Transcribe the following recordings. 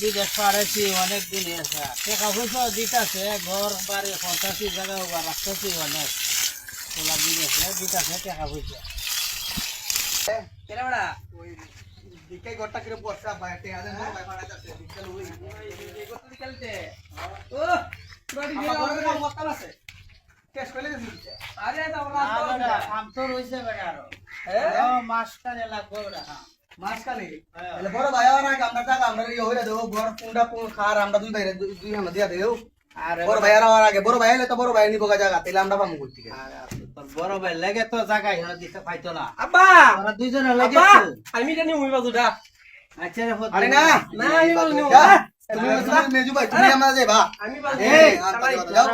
বিদেশ পারেছি অনেক দিন এসে টাকা পয়সা দিতেছে ঘর বাড়ি সন্তাসি জায়গা বা রাখতেছি অনেক। ওলা বিদেশে দিতেছে টাকা পয়সা। কেরে বড়া দিকে গট্টা কিরম বর্ষা বাইতে আদেন মোর বাই ফাড়া যাচ্ছে বিকেল ওই। কত বিকালতে ও বাড়ি আমার ঘরে গেলাম কাম মস্তাল আছে। কেস কইলে দিছি আরে তো না, কাম তো রয়েছে আরও। হ্যাঁ? মাস কানে হ্যাঁ। মাস কালে হ্যাঁ। তাহলে বড় ভাই আর আগে আমরা টাকা আমরা ইয়ে হইরা দেব ঘর কোনটা কোন খার আমরা দুই ভাই দুই আমরা দিয়া দেও আর বড় ভাই আর আগে বড় ভাই হলে তো বড় ভাই নিবো জায়গা তাহলে আমরা থেকে? আর তোর বড় ভাই লেগে তো হ্যাঁ দিতে পাইতো না। আব্বা! ওরা দুইজনে লেগে আমি জানি আচ্ছা আরে না না, আমি বলিনি, যা, বাবা। তুমি তুমি মেজু ভাই তুমি আমরা যাবা আমি বাজু এই, আর সবাই- কথা যাও।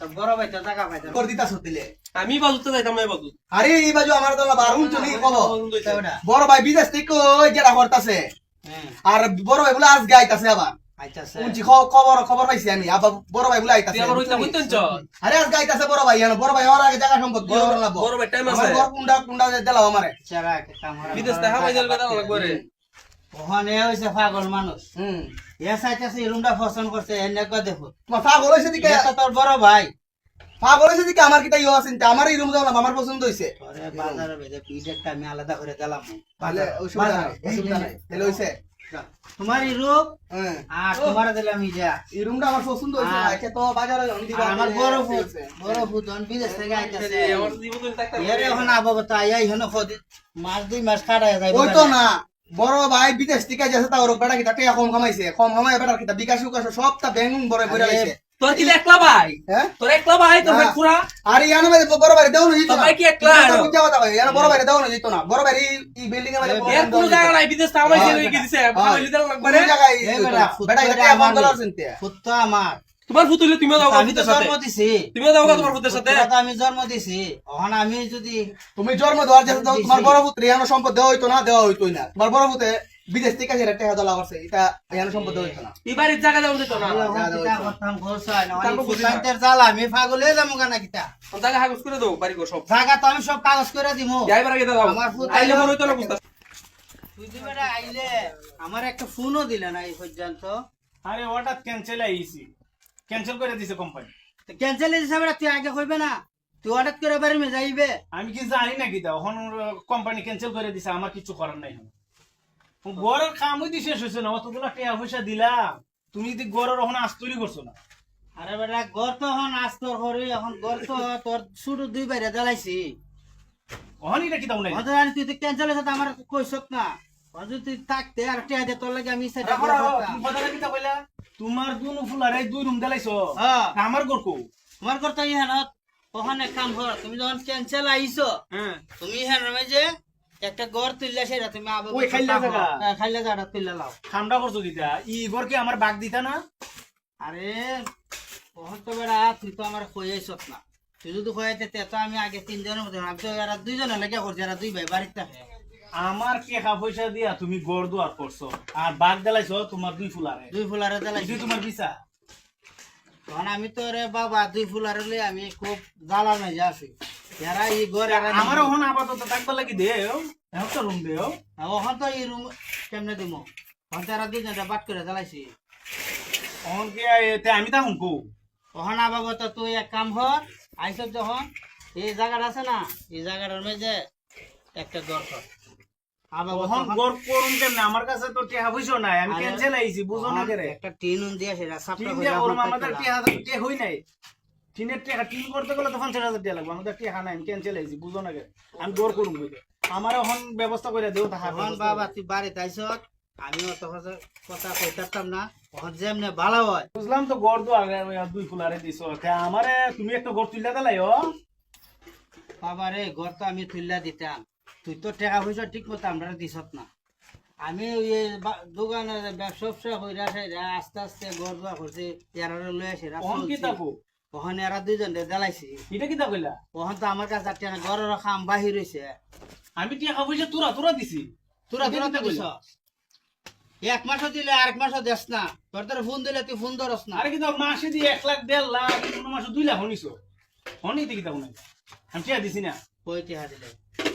তোর বড় ভাই তো জায়গা পাইতো না। কর দিতা সতিলে আমি বাজুতে যাইতাম না বাজু আরে এই বাজু আমার তো বারুন চলি বড় ভাই বিদেশ থেকে ওই যেটা করতাছে? হ্যাঁ, আর বড় ভাই বলে আজকে আইতাছে আবার। আচ্ছা খবর খবর পাইছি আমি। আবার বড় ভাই বলে আইতাছে। আরে আজকে আইতাছে বড় ভাই বড় ভাই আমার আগে জায়গা সম্পদ দিয়ে ওরা লাভ। বড় ভাই টাইম আছে। কুন্ডা কুন্ডা দিলাও আমারে। চারা কে কামড়া বিদেশ দেখা পাই জায়গা যাবে পাচ্ছে। লাগবে ওখানে হইছে পাগল মানুষ। হুম। এ চাইতেছে রুমটা পছন্দ করছে এনে কো দেখো। পাগল হয়েছে দিকে? এটা তোর বড় ভাই। পাগল হয়েছে দিকে? আমার কিটা আছে আমার এই রুম যাও আমার পছন্দ হয়েছে ওরে বাজারে বেজে পিডেরটা আমি আলাদা করে দিলাম। তাহলে অসুবিধা নাই অসুবিধা নাই। তাহলে হয়েছে তোমার এই রূপ হ্যাঁ। আর তোমার দিলাম ইজা এই রুমটা আমার পছন্দ হয়েছে আর- আজকে তো বাজারে যখন দিবা আমার বড় ফুট বড় ফুট অন বিদেশ থেকে আইতাছে। আমার জীবন থাকতে এর এখন আবো তা আই হেন খদি মাস দুই মাস কাটায় যাইব ওই তো না। বড় ভাই বিদেশ থেকে যাচ্ছে তা ওর বেটা কিটা টাকা কম কামাইছে কম কামাই বেটা কিটা বিকাশ উকাশ সবটা ব্যাংক বড় বড় আরে, লাইছে তোর কি একলা ভাই হ্যাঁ তোর একলা ভাই তোর ভাই হ্যাঁ। পুরা আরে ইয়ানো ভাই বড় ভাই দেও না জিতো ভাই কি একলা? তো বুঝা কথা ভাই ইয়ানো বড় ভাই দেও না জিতো না বড় ভাই এই বিল্ডিং এ এর বড় এর ভাই কোনো জায়গা নাই বিদেশ ছেলে কি দিছে হ্যাঁ। ফামিলি লাগবে না। ফুট বেটা এটা ডলার নি। চিনতে ফুট আমার তোমার ফুতুলে তুমি যাও আমি তো জন্ম দিছি। তুমিও যাও তোমার ফুতের সাথে। তো আমি জন্ম দিছি। এখন আমি যদি তুমি জন্ম দেওয়ার জন্য দিছি। তোমার বড় পুত্র ইয়ানো সম্পদ দেওয়া হইতো না দেওয়া হইতোই না। তোমার বড় পুত্রে বিদেশ থেকে সেটা টাকা দলা করছে এটা ইয়ানো সম্পদ দেওয়া হইতো না। এই বাড়ির জায়গা যাও দিত না। হয় না। ফুটাইতের আমি পাগল হয়ে যাব কেন কিতা জায়গা হাগুস করে দাও বাড়ি গো সব। জায়গা তো আমি সব কাগজ করে দিমু। যাইবার আগে দাও। আমার ফুত আইলে। মনে হইতো না বুঝতা তুই বেটা আইলে। আমার একটা ফোনও দিলে না এই পর্যন্ত। আরে হঠাৎ ক্যান্সেল আইছি ক্যান্সেল করে দিছে কোম্পানি ক্যান্সেল হিসাবে তুই আগে কইবে না তুই হঠাৎ করে বাড়ি যাইবে আমি কি জানি না কি দাও এখন কোম্পানি ক্যান্সেল করে দিছে আমার কিছু করার নাই গড়ের কামই দি শেষ হয়েছে না অতগুলো টাকা পয়সা দিলাম। তুমি যদি গড়ের এখন আস্তরি করছ না। আরে বেটা গর তো এখন আস্তর করি এখন গর তো তোর শুরু দুই বাইরে জ্বালাইছি। এখন এটা কি দাও নাই? আর তুই তো ক্যান্সেল হয়েছে আমার কইসক না। অত তুই থাকতে আর টিয়া দে তোর লাগে আমি সেটা তুমি কথাটা কিতা কইলা? তোমার দুনু ফুলার দুই রুম দেলাইছো? হ্যাঁ। আমার গড় কো? তোমার কথা ইহানত ওখানে কাম কর তুমি যখন ক্যান্সেল আইছো হ্যাঁ। তুমি ইহান রমে যে একটা গড় তুললে সেটা তুমি আবার ওই খাইলা জায়গা? হ্যাঁ, খাইলা জায়গা তুললে লাও। ঠান্ডা করছ কিতা? ই গড় কি আমার বাগ দিতা না? আরে ওখান তো বেড়া তুই তো আমার কইয়াইছ না। তুই যদি কইয়াইতে তে তো আমি আগে তিনজনের মধ্যে আমি তো এরা দুইজনে লেগে করছি এরা দুই ভাই বাড়িতে থাকে। আমার টাকা পয়সা দিয়া তুমি গড় দুয়ার করছ। আর বাগ দেলাইছো তোমার দুই ফুলারে। দুই ফুলারে এটি তোমার বিচার তখন আমি তো রে বাবা দুই ফুলারে লই আমি খুব জ্বালা নাই যে আছি। এরা এই ঘর এরা আমার ওখানে আপাতত থাকবার লাগি দেও এখন তো রুম দেও ওখান তো এই রুম কেমনে দিব? ওখান তো এরা দুইজনে বাট করে জ্বালাইছি এখন কি আমি থাকুন কো? ওখানে বাবা তো তুই এক কাম কর আইস যখন। এই জায়গাটা আছে না এই জায়গাটার মধ্যে একটা দরকার। আমার কাছে তো নাই আমি ক্যান্সেল আইছি বুঝো না করে। একটা টিন দিয়ে সেটা সাপটা আমাদের হই নাই। টিনের টাকা টিন করতে গেলে তখন হাজার টাকা লাগবে আমাদের টাকা নাই আমি ক্যান্সেল আইছি বুঝো না করে। আমি গড় করুম আমার এখন ব্যবস্থা করে দেও টাকা তখন বাবা তুই বাড়িতে আমিও তখন কথা কইতাম না যেমনে ভালো হয়। বুঝলাম তো গড় তো আগে দুই ফুলারে দিছো। আমারে তুমি একটা গড় তুইলা দিলাই ও। বাবা রে ঘর তো আমি তুললা দিতাম। তুই তো টাকা পয়সা ঠিক মতো আমরা দিছত না। আমি ওই দোকানে ব্যবসা ব্যবসা হইরা সাইরা আস্তে আস্তে ঘর দোয়া করছি এরা কি? তাকো ওখানে এরা দুইজন জ্বালাইছি। এটা কি তা কইলা? ওখান তো আমার কাছে টাকা ঘরের খাম বাহির হয়েছে আমি টাকা পয়সা তুরা তুরা দিছি। তোরা তোরা তো? এক মাসও দিলে আরেক মাসও দেস না। তোর তোর ফোন দিলে তুই ফোন ধরস না। আরে কিন্তু মাসে দিয়ে এক লাখ দেড় লাখ কোনো মাসে দুই লাখ হনিছো। হনি দেখি তা নাই আমি টাকা দিছি না। কই টিহা দিলে?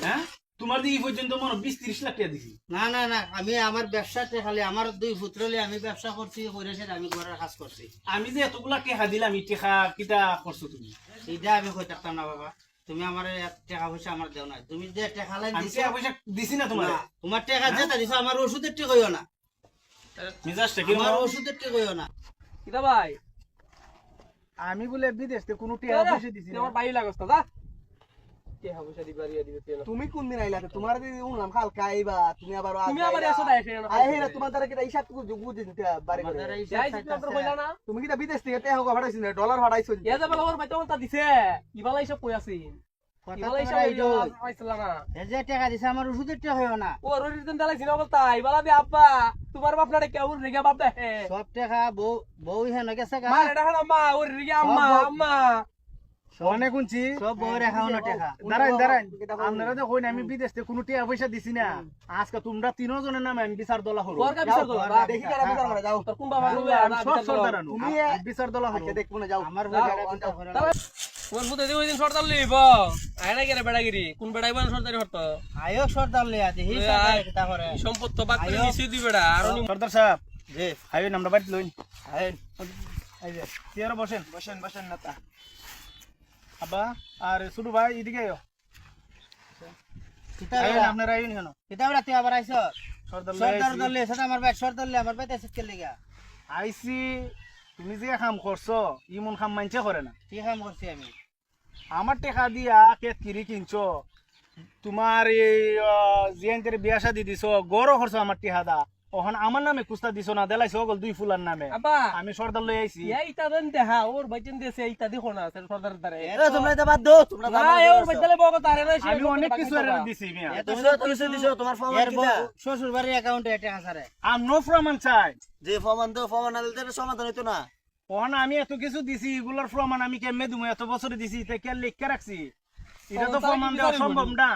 হ্যাঁ? তোমার দিয়ে এই পর্যন্ত মনে বিশ ত্রিশ লাখ টাকা দিছি। না না না আমি আমার ব্যবসাতে খালি আমার দুই পুত্রলে আমি ব্যবসা করছি করেছে আমি ঘরের কাজ করছি। আমি যে এতগুলা টেকা দিলাম টেকা কিটা করছ তুমি? এইটা আমি কই থাকতাম না বাবা। তুমি আমার টাকা পয়সা আমার দেও না তুমি যে টাকা টাকা পয়সা দিছি না তোমার? তোমার টাকা যেটা দিছো আমার ওষুধের টি কইও না। মেজাজটা আমার ওষুধের টি কইও না। কিতা ভাই? আমি বলে বিদেশ থেকে কোনো টিয়া পয়সা দিছি আমার বাড়ি লাগস না যা কে হাবুসা দিবা রিয়া দিবে তুই না। তুমি কোন দিন আইলা তোমার দিদি উনলাম কালকে আইবা তুমি আবার তুমি আবার এসো না এসে আই হে তোমার দ্বারা টুকু যোগ বুঝিন বাড়ি আমার করে দ্বারা হিসাব যাই থাকতে তুমি আছে। কইলা না। তুমি কিটা বিদেশ থেকে টাকা ফাটাইছ না? ডলার ফাটাইছ ইয়া যাবে আমার বাইতে তা দিছে। ইবালা হিসাব কই আছি? কথা ইবালা হিসাব তোমার যে, যে দিন তোমার বাপ কেউ রেগে বাপ দেখে। সব টাকা বউ বউ হেন গেছে মা রেগে আম্মা আম্মা। অনেক শুনছি। সব বউ রেখাও টাকা। দাঁড়ান দাঁড়ান। আপনারা তো কইন আমি বিদেশ থেকে কোনো টিয়া পয়সা দিছি না। আজকে তোমরা তিনজনের নামে আমি বিচার দলা হলো। বিচার দলা। দেখি কারা বিচার করে যাও। তোর কোন বাবা আমি সব সর্দার আনু। তুমি বিচার দলা হলো দেখব না যাও। আমার বউ টাকা বিচার করে না। কোন ফুতে দি ওইদিন সরদার লইব? আয় না গেরে বেড়াগিরি? কোন বেড়াইব সরদারি হরত? আয়ো সর্দার লিয়া দিহি ওই সর্দার কিতা করে। সম্পত্ত বাক করে নিছি দি বেড়া আর সর্দার সাহেব জি। লইন। এই চেয়ারে বসেন। বসেন বসেন না তা। আব্বা আর ছোট ভাই এদিকে আইও কিতা আপনারা আইন কেন কিতা তুই আবার আইছ সর্দার লই সর্দার আইছি। দল সেটা আমার ভাই সর্দার আমার ভাই তাই কে লিগা তুমি যে কাম করছ ইমন কাম মানছে করে না। কি কাম করছি আমি? আমার টেকা দিয়া কেত কিরি কিনছো? তোমার এই জিয়ানদের বিয়া শাদি দিছো গড়ও করছ আমার দা। ওখানে আমার নামে কুস্তা দিছো না দেলাইছো অগল দুই ফুলার নামে। আমি সর্দার লই আইছি। ইতা দেন দেহা ওর বাইচেন দেছে ইতা দেখো না সরদার দারে তোমরা এটা বাদ দাও তোমরা না ওর বাইচলে বগো তারে না আমি অনেক কিছু এর দিছি মিয়া। তুমি তো কিছু দিছো? তোমার শ্বশুর বাড়ির অ্যাকাউন্টে সারে আম নো প্রমাণ চাই। যে ফমান দাও ফমান না দিলে সমাধান হইতো না। ওখানে আমি এত কিছু দিছি এগুলোর প্রমাণ আমি কেমনে দিমু? এত বছরে দিছি তে কে লিখে রাখছি? এটা তো প্রমাণ দেওয়া সম্ভব না।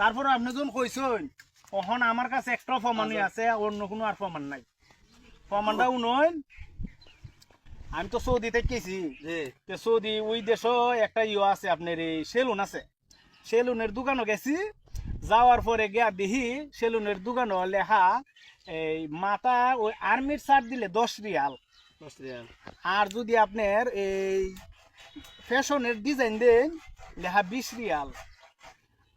তারপর আপনি যখন কইছেন ওখান আমার কাছে একটা প্রমাণই আছে অন্য কোনো আর প্রমাণ নাই। প্রমাণটা উনইন আমি তো সৌদিতে গেছি জি সৌদি ওই দেশও একটা ইয়ে আছে আপনার এই সেলুন আছে। সেলুনের দোকানও গেছি যাওয়ার পরে গিয়া দেখি সেলুনের দোকানও লেখা এই মাথা ওই আর্মির শার্ট দিলে দশ রিয়াল। আর যদি আপনার এই ফ্যাশনের ডিজাইন দেন লেখা বিশ রিয়াল।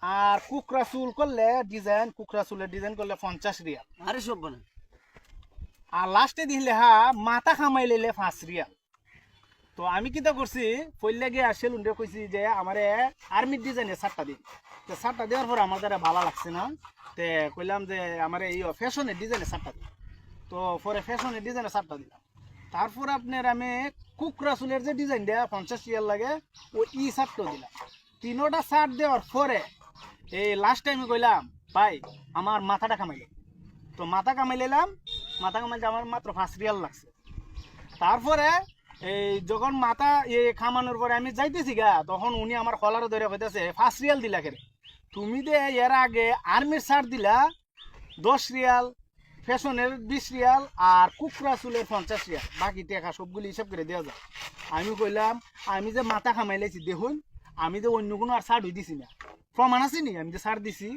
আর কুকরা চুল করলে ডিজাইন কুকরা চুলের ডিজাইন করলে পঞ্চাশ রিয়াল। আরে সব বনে আর লাস্টে দিন হা মাথা খামাই লেলে পাঁচ রিয়াল। তো আমি কিতা করছি পইলে গিয়ে সেলুনটা কইছি যে আমারে আর্মির ডিজাইনের শার্টটা দিন। তো শার্টটা দেওয়ার পর আমার দ্বারা ভালো লাগছে না। তে কইলাম যে আমার এই ফ্যাশনের ডিজাইনের শার্টটা দিন। তো পরে ফ্যাশনের ডিজাইনের শার্টটা দিলাম। তারপর আপনার আমি কুকরা চুলের যে ডিজাইন দেয়া পঞ্চাশ রিয়াল লাগে ও ই শার্টটা দিলাম। তিনোটা শার্ট দেওয়ার পরে এই লাস্ট টাইমে কইলাম, ভাই, আমার মাথাটা খামাইলে তো মাথা কামাই নিলাম মাথা কামাইতে আমার মাত্র পাঁচ রিয়াল লাগছে। তারপরে, এই, যখন মাথা, এ খামানোর পরে আমি যাইতেছি গা, তখন উনি আমার কলারও ধরে কইতেছে পাঁচ রিয়াল দিলা কেরে? তুমি দে, এর আগে আর্মির শার্ট দিলা, দশ রিয়াল ফ্যাশনের বিশ রিয়াল আর কুকরা চুলের পঞ্চাশ রিয়াল বাকি টাকা সবগুলি হিসাব করে দেওয়া যায় আমি কইলাম, আমি যে মাথা খামাই লাইছি দেখুন, আমি যে অন্য কোনো আর হই দিছি না। প্রমাণ আছে নি? আমি যে শার্ট দিছি।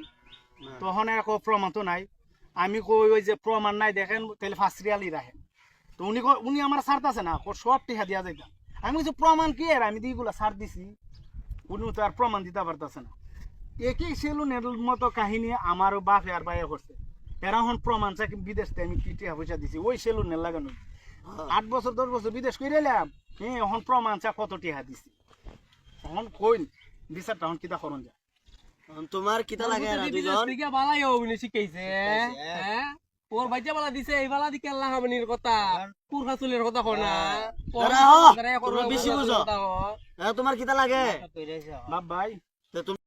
তখন আর প্রমাণ তো নাই। আমি কই ওই যে প্রমাণ নাই দেখেন তাহলে ফার্স্ট রিয়ালই রাখেন। তো উনি উনি আমার সার্ট আছে না সব টিহা দিয়া যাইতাম। আমি বলছি প্রমাণ কি আর আমি দিগুলা সার দিছি উনি তো আর প্রমাণ দিতে পারতেছে না। একই সেলুনের মতো কাহিনী আমার বাপে আর বাইরে করছে। এরা এখন প্রমাণ চাই বিদেশ থেকে আমি কি টিহা পয়সা দিছি ওই সেলুনের লাগানো আট বছর দশ বছর বিদেশ করে এলাম হ্যাঁ এখন প্রমাণ চা কত টিহা দিছি। এখন কইন বিচারটা এখন কিতা করন যায়? তোমার কিতা লাগে আর দুজন? থেকে বালাই অভিনয় শিখাইছে হ্যাঁ? ওর বাইচা বালা দিছে এই বালা দিকে আল্লাহ হামনির কথা। কুরখা চুলের কথা কোনা তোরা দাঁড়া হ, তোমরা বেশি বুঝো। তোমার কিতা লাগে? বাপ ভাই। তো তুমি